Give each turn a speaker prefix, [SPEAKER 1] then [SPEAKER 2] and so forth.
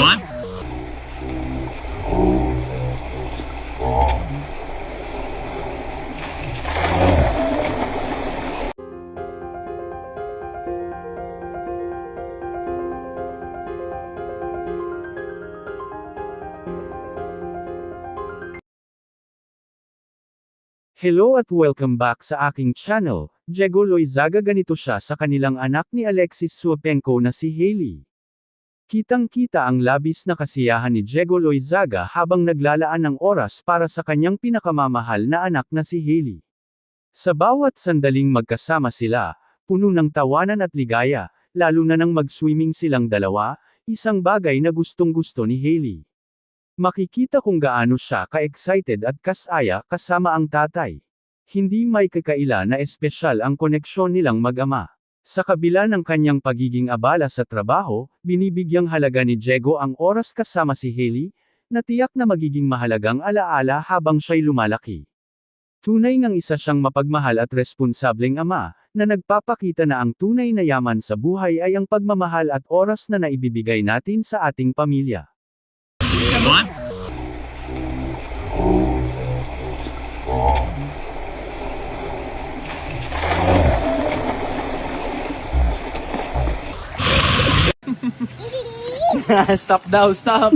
[SPEAKER 1] What?
[SPEAKER 2] Hello at welcome back sa aking channel, Diego Loizaga ganito siya sa kanilang anak ni Alexis Suapenko na si Hailey. Kitang-kita ang labis na kasiyahan ni Diego Loizaga habang naglalaan ng oras para sa kanyang pinakamamahal na anak na si Hailey. Sa bawat sandaling magkasama sila, puno ng tawanan at ligaya, lalo na nang mag-swimming silang dalawa, isang bagay na gustong-gusto ni Hailey. Makikita kung gaano siya ka-excited at kasaya kasama ang tatay. Hindi may kakaila na espesyal ang koneksyon nilang mag-ama. Sa kabila ng kanyang pagiging abala sa trabaho, binibigyang halaga ni Diego ang oras kasama si Haley, na tiyak na magiging mahalagang alaala habang siya'y lumalaki. Tunay ngang isa siyang mapagmahal at responsableng ama, na nagpapakita na ang tunay na yaman sa buhay ay ang pagmamahal at oras na naibibigay natin sa ating pamilya.
[SPEAKER 1] What?
[SPEAKER 3] stop daw, stop.